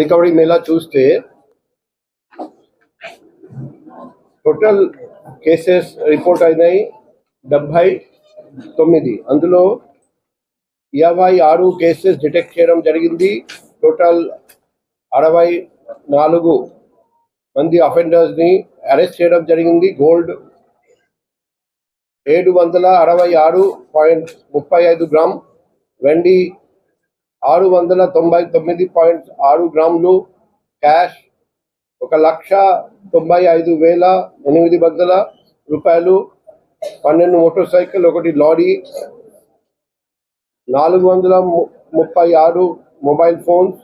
Recovery Mela చూస్తే total cases report అయినాయి డెబ్బై తొమ్మిది అందులో ఇరవై ఆరు కేసెస్ డిటెక్ట్ చేయడం జరిగింది టోటల్ అరవై నాలుగు మంది అఫెండర్స్ని అరెస్ట్ చేయడం జరిగింది గోల్డ్ ఏడు వందల అరవై ఆరు పాయింట్ ముప్పై ఐదు గ్రామ్ వెండి ఆరు వందల తొంభై తొమ్మిది పాయింట్ ఆరు గ్రాములు క్యాష్ ఒక లక్ష తొంభై ఐదు వేల ఎనిమిది వందల రూపాయలు పన్నెండు మోటార్ సైకిల్ ఒకటి లారీ నాలుగు వందల ముప్పై ఆరు మొబైల్ ఫోన్స్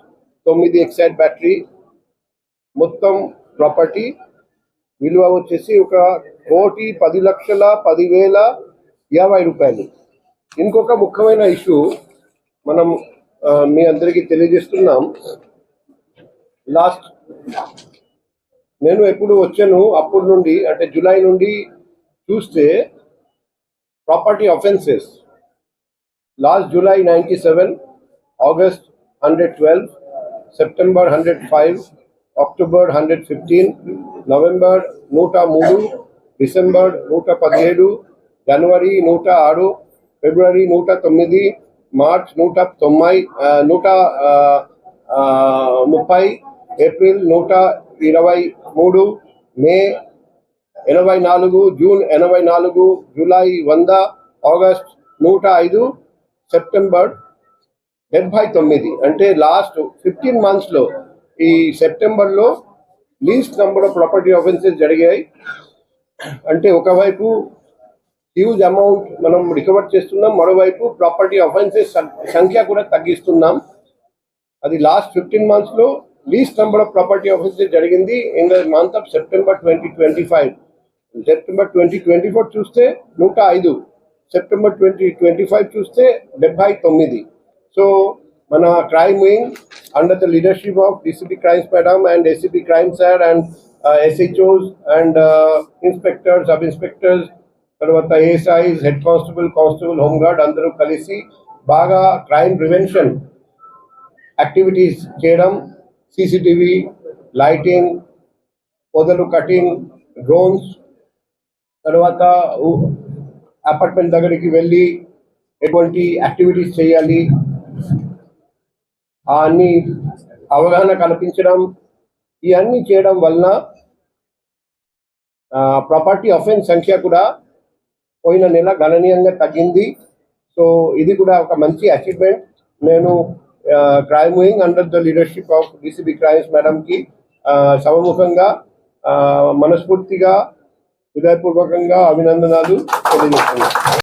తొమ్మిది ఎక్సైడ్ బ్యాటరీ. మొత్తం ప్రాపర్టీ విలువ వచ్చేసి ఒక కోటి పది లక్షల పదివేల యాభై రూపాయలు. ఇంకొక ముఖ్యమైన ఇష్యూ మనం మీ అందరికీ తెలియజేస్తున్నాం. లాస్ట్ నేను ఎప్పుడు వచ్చాను అప్పటి నుండి అంటే జూలై నుండి చూస్తే property offences last July ninety seven August hundred twelve September hundred five October hundred fifteen November నూట మూడు డిసెంబర్ నూట పదిహేడు జనవరి నూట ఆరు ఫిబ్రవరి నూట తొమ్మిది మార్చ్ నూట తొంభై నూట ముప్పై ఏప్రిల్ నూట ఇరవై మూడు మే ఎనభై నాలుగు జూన్ ఎనభై నాలుగు జూలై వంద ఆగస్ట్ నూట ఐదు సెప్టెంబర్ డెబ్బై తొమ్మిది. అంటే లాస్ట్ ఫిఫ్టీన్ మంత్స్లో ఈ సెప్టెంబర్లో least number of property offences జరిగాయి. అంటే ఒకవైపు హ్యూజ్ అమౌంట్ మనం రికవర్ చేస్తున్నాం. మరోవైపు ప్రాపర్టీ అఫెన్సెస్ సంఖ్య కూడా తగ్గిస్తున్నాం. అది లాస్ట్ ఫిఫ్టీన్ మంత్స్లో least number of property offences జరిగింది. In the month of September twenty twenty five September twenty twenty four చూస్తే నూట ఐదు. సెప్టెంబర్ ట్వంటీ ట్వంటీ ఫైవ్ చూస్తే డెబ్బై తొమ్మిది. సో మన crime wing under the leadership of DCP crimes madam and SCP crime sir and SHOs and inspectors sub inspectors తర్వాత ASIs head constable constable home guard అందరూ కలిసి బాగా క్రైమ్ ప్రివెన్షన్ యాక్టివిటీస్ చేయడం CCTV lighting పొదలు cutting drones తర్వాత apartment దగ్గరికి వెళ్ళి ఎటువంటి యాక్టివిటీస్ చేయాలి అన్ని అవగాహన కల్పించడం ఇవన్నీ చేయడం వలన ప్రాపర్టీ అఫెన్స్ సంఖ్య కూడా పోయిన నెల గణనీయంగా తగ్గింది. సో ఇది కూడా ఒక మంచి అచీవ్మెంట్ నేను crime wing under the leadership of DCB crimes మేడంకి సమముఖంగా మనస్ఫూర్తిగా హృదయపూర్వకంగా అభినందనాలు తెలియజేస్తున్నాను.